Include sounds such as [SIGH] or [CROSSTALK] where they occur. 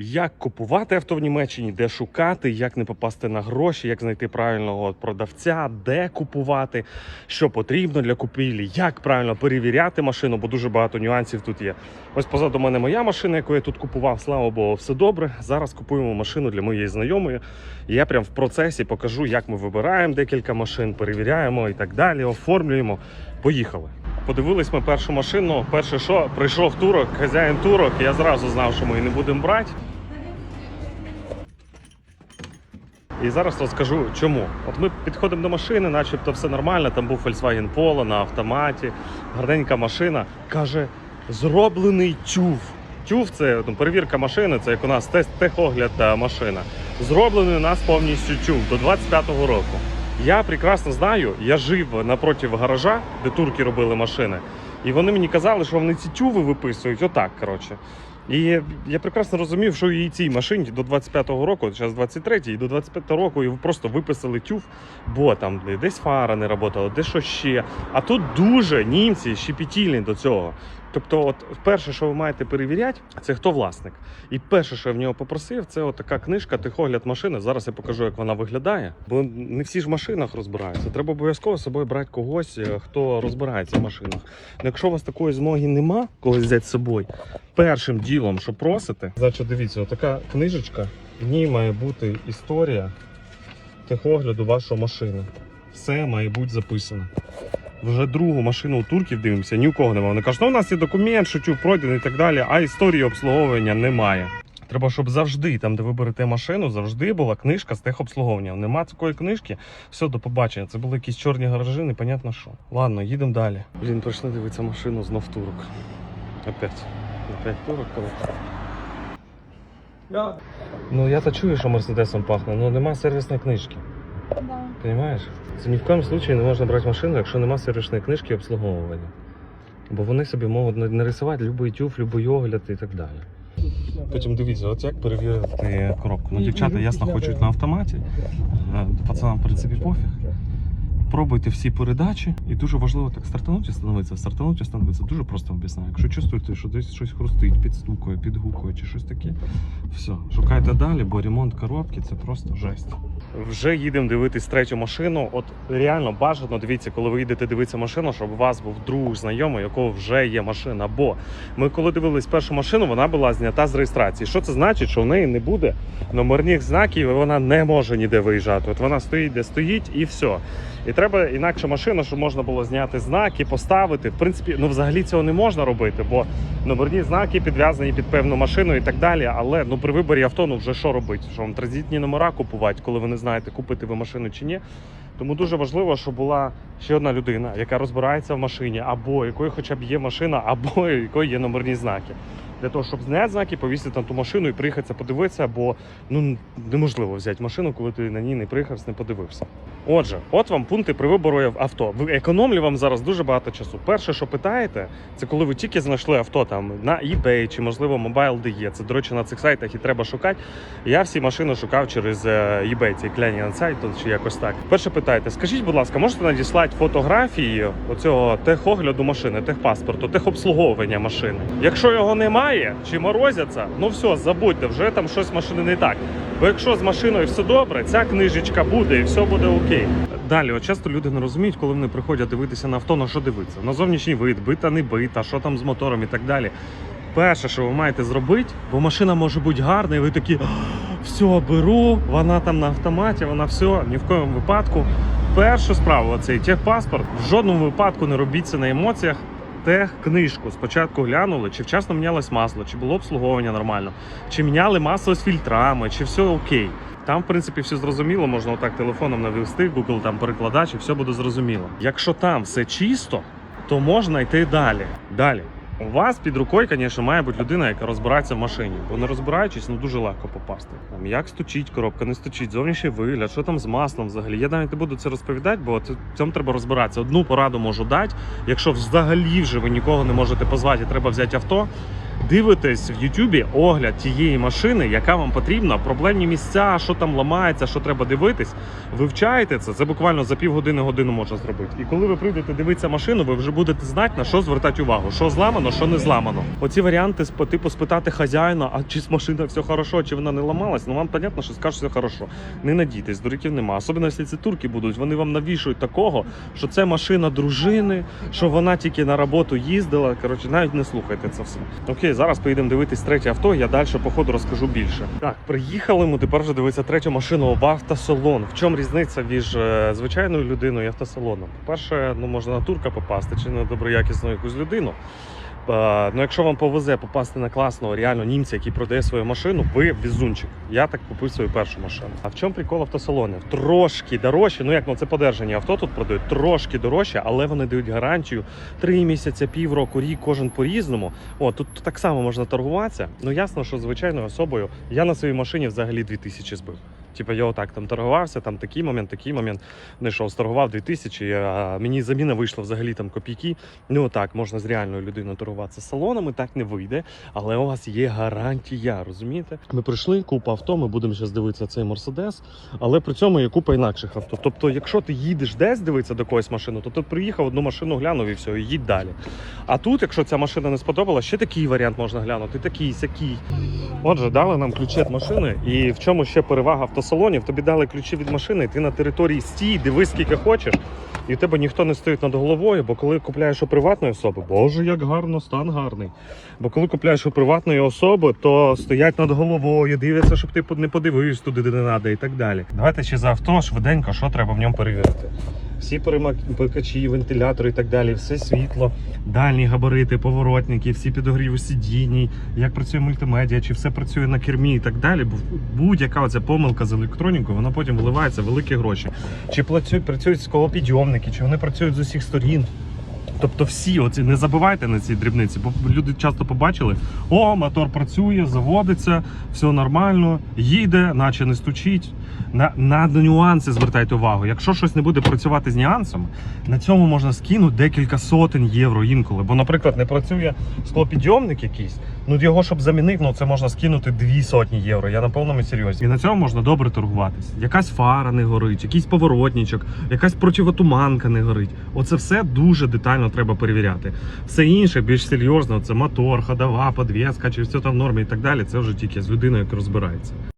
Як купувати авто в Німеччині, де шукати, як не попасти на гроші, як знайти правильного продавця, де купувати, що потрібно для купівлі, як правильно перевіряти машину, бо дуже багато нюансів тут є. Ось позаду мене моя машина, яку я тут купував. Слава Богу, все добре. Зараз купуємо машину для моєї знайомої. Я прям в процесі покажу, як ми вибираємо декілька машин, перевіряємо і так далі, оформлюємо. Поїхали. Подивились ми першу машину. Перше, що прийшов турок, хазяїн турок. Я зразу знав, що ми її не будемо брати. І зараз розкажу чому. От ми підходимо до машини, начебто все нормально. Там був Volkswagen Polo на автоматі, гарненька машина. Каже, зроблений тюв. Тюв це ну, перевірка машини, це як у нас тест техогляд машина. Зроблений у нас повністю тюв до 25-го року. Я прекрасно знаю, я жив напроти гаража, де турки робили машини, і вони мені казали, що вони ці тюви виписують отак. коротше. І я прекрасно розумів, що і цій машині до 25-го року, зараз 23-й, і до 25-го року і просто виписали тюв, бо там десь фара не працювала, де що ще. А тут дуже німці щепетільні до цього. Тобто, от перше, що ви маєте перевіряти, це хто власник. І перше, що я в нього попросив, це от така книжка Тихогляд машини. Зараз я покажу, як вона виглядає. Бо не всі ж в машинах розбираються. Треба обов'язково з собою брати когось, е, хто розбирається в машинах. Ну, якщо у вас такої змоги нема, когось взяти з собою, першим ділом, що просите, значить, дивіться, така книжечка, в ній має бути історія техогляду вашої машини. Все має бути записано. Вже другу машину у турків дивимося, ні у кого немає. Вони кажуть, ну у нас є документ, що тюб пройдений і так далі, а історії обслуговування немає. Треба, щоб завжди, там, де ви берете машину, завжди була книжка з техобслуговування. Нема такої книжки, все, до побачення. Це були якісь чорні гаражі, непонятно що. Ладно, їдемо далі. Блін, прийшли дивитися машину знов турок. Опять. Опять турок, коротше. Ну я то чую, що мерседесом пахне, але нема сервісної книжки. Да. Понимаєш? Це ні в коєму случаї не можна брати машину, якщо нема сервісної книжки обслуговування. Бо вони собі можуть нарисувати будь-який тюф, будь-який огляд і так далі. Потім дивіться, от як перевірити коробку. Ну, дівчата ясно хочуть на автоматі. Е, Пацанам, в принципі, пофіг. Пробуйте всі передачі, і дуже важливо так стартануть і становитися. Стартануть і становитися дуже просто об'ясняю. Якщо чувствуєте, що десь щось хрустить, підстукує, підгукує чи щось таке, все, шукайте далі, бо ремонт коробки це просто жесть. Вже їдемо дивитись третю машину. От реально бажано дивіться, коли ви їдете дивитися машину, щоб у вас був друг знайомий, якого вже є машина. Бо ми, коли дивились першу машину, вона була знята з реєстрації. Що це значить? Що в неї не буде номерних знаків, і вона не може ніде виїжджати. От вона стоїть, де стоїть, і все. І треба інакше машина, щоб можна було зняти знаки, поставити. В принципі, ну взагалі цього не можна робити, бо номерні знаки підв'язані під певну машину і так далі. Але ну при виборі авто, ну вже що робити? Що вам транзитні номера купувати, коли ви не знаєте, купити ви машину чи ні. Тому дуже важливо, щоб була ще одна людина, яка розбирається в машині, або якої хоча б є машина, або [LAUGHS] якої є номерні знаки. Для того, щоб зняти знаки, повісити на ту машину і приїхатися подивитися, бо ну неможливо взяти машину, коли ти на ній не приїхав, не подивився. Отже, от вам пункти при вибору авто. Ви економлю вам зараз дуже багато часу. Перше, що питаєте, це коли ви тільки знайшли авто там на eBay чи можливо Mobile.de. Це, до речі, на цих сайтах і треба шукати. Я всі машини шукав через е, eBay, цей клянін сайт чи якось так. Перше питаєте, скажіть, будь ласка, можете надіслати фотографії оцього техогляду машини, техпаспорту, техобслуговування машини? Якщо його немає чи морозяться, ну все, забудьте, вже там щось машини не так. Бо якщо з машиною все добре, ця книжечка буде і все буде окей. Далі, от часто люди не розуміють, коли вони приходять дивитися на авто, на що дивитися. На зовнішній вид, бита, не бита, що там з мотором і так далі. Перше, що ви маєте зробити, бо машина може бути гарна, і ви такі все, беру, вона там на автоматі, вона все, ні в коєму випадку. Першу справу, оцей техпаспорт, в жодному випадку не робіть це на емоціях. Техкнижку спочатку глянули, чи вчасно мінялось масло, чи було обслуговування нормально, чи міняли масло з фільтрами, чи все окей. Там, в принципі, все зрозуміло, можна отак телефоном навести, Google там перекладач, і все буде зрозуміло. Якщо там все чисто, то можна йти далі. Далі. У вас під рукою, звісно, має бути людина, яка розбирається в машині. Бо не розбираючись, ну дуже легко попасти. Там як стучить коробка, не стучить, зовнішній вигляд, що там з маслом взагалі. Я навіть не буду це розповідати, бо цьому треба розбиратися. Одну пораду можу дати. Якщо взагалі вже ви нікого не можете позвати, і треба взяти авто. Дивитесь в Ютубі огляд тієї машини, яка вам потрібна, проблемні місця, що там ламається, що треба дивитись, вивчаєте це. Це буквально за півгодини годину можна зробити. І коли ви прийдете дивитися машину, ви вже будете знати на що звертати увагу, що зламано, що не зламано. Оці варіанти типу спитати хазяїна, а чи з машина все хорошо, чи вона не ламалась. Ну вам понятно, що скажуть, все хорошо. Не надійтесь, дуриків нема. Особливо, якщо це турки будуть, вони вам навішують такого, що це машина дружини, що вона тільки на роботу їздила. Коротше, навіть не слухайте це все. Окей, зараз поїдемо дивитись третє авто. Я далі по ходу розкажу більше. Так, приїхали ми тепер вже дивитися третю машину в автосалон. В чому різниця між е, звичайною людиною і автосалоном? По-перше, ну можна на турка попасти чи на доброякісну якусь людину. Е, Ну, якщо вам повезе попасти на класного реально німця, який продає свою машину, ви везунчик. Я так купив свою першу машину. А в чому прикол автосалонів? Трошки дорожче. Ну як ну це подержані авто тут продають трошки дорожче, але вони дають гарантію три місяці, півроку, рік, кожен по-різному. О, тут так само можна торгуватися. Ну ясно, що звичайною особою я на своїй машині взагалі 2000 збив. Типа я отак там торгувався, там такий момент, такий момент. Знайшов, сторгував 2000, а мені заміна вийшла взагалі там копійки. Ну отак, можна з реальною людиною торгуватися салонами, так не вийде, але у вас є гарантія, розумієте? Ми прийшли, купа авто, ми будемо зараз дивитися цей Мерседес, але при цьому є купа інакших авто. Тобто, якщо ти їдеш десь дивитися до когось машину, то ти приїхав, одну машину глянув і все, і їдь далі. А тут, якщо ця машина не сподобалась, ще такий варіант можна глянути, такий, сякий. Отже, дали нам ключі від машини, і в чому ще перевага автосалонів? Тобі дали ключі від машини, ти на території стій, дивись скільки хочеш, і у тебе ніхто не стоїть над головою, бо коли купляєш у приватної особи, боже, як гарно, стан гарний. Бо коли купляєш у приватної особи, то стоять над головою, дивляться, щоб ти не подивився туди, де не треба, і так далі. Давайте ще за авто швиденько, що треба в ньому перевірити. Всі перемикачі, вентилятори і так далі, все світло, дальні габарити, поворотники, всі підогріви сидінь, як працює мультимедіа, чи все працює на кермі і так далі. Будь-яка оця помилка з електронікою, вона потім виливається в великі гроші. Чи працюють, працюють склопідйомники, чи вони працюють з усіх сторін. Тобто всі оці не забувайте на ці дрібниці, бо люди часто побачили: о, мотор працює, заводиться, все нормально, їде, наче не стучить. На, на нюанси звертайте увагу. Якщо щось не буде працювати з нюансами, на цьому можна скинути декілька сотень євро інколи. Бо, наприклад, не працює склопідйомник якийсь, ну його щоб замінити, ну це можна скинути дві сотні євро. Я на повному серйозі. І на цьому можна добре торгуватись. Якась фара не горить, якийсь поворотничок, якась противотуманка не горить. Оце все дуже детально треба перевіряти. Все інше більш серйозно, це мотор, ходова, подвеска, чи все там в нормі і так далі. Це вже тільки з людиною, яка розбирається.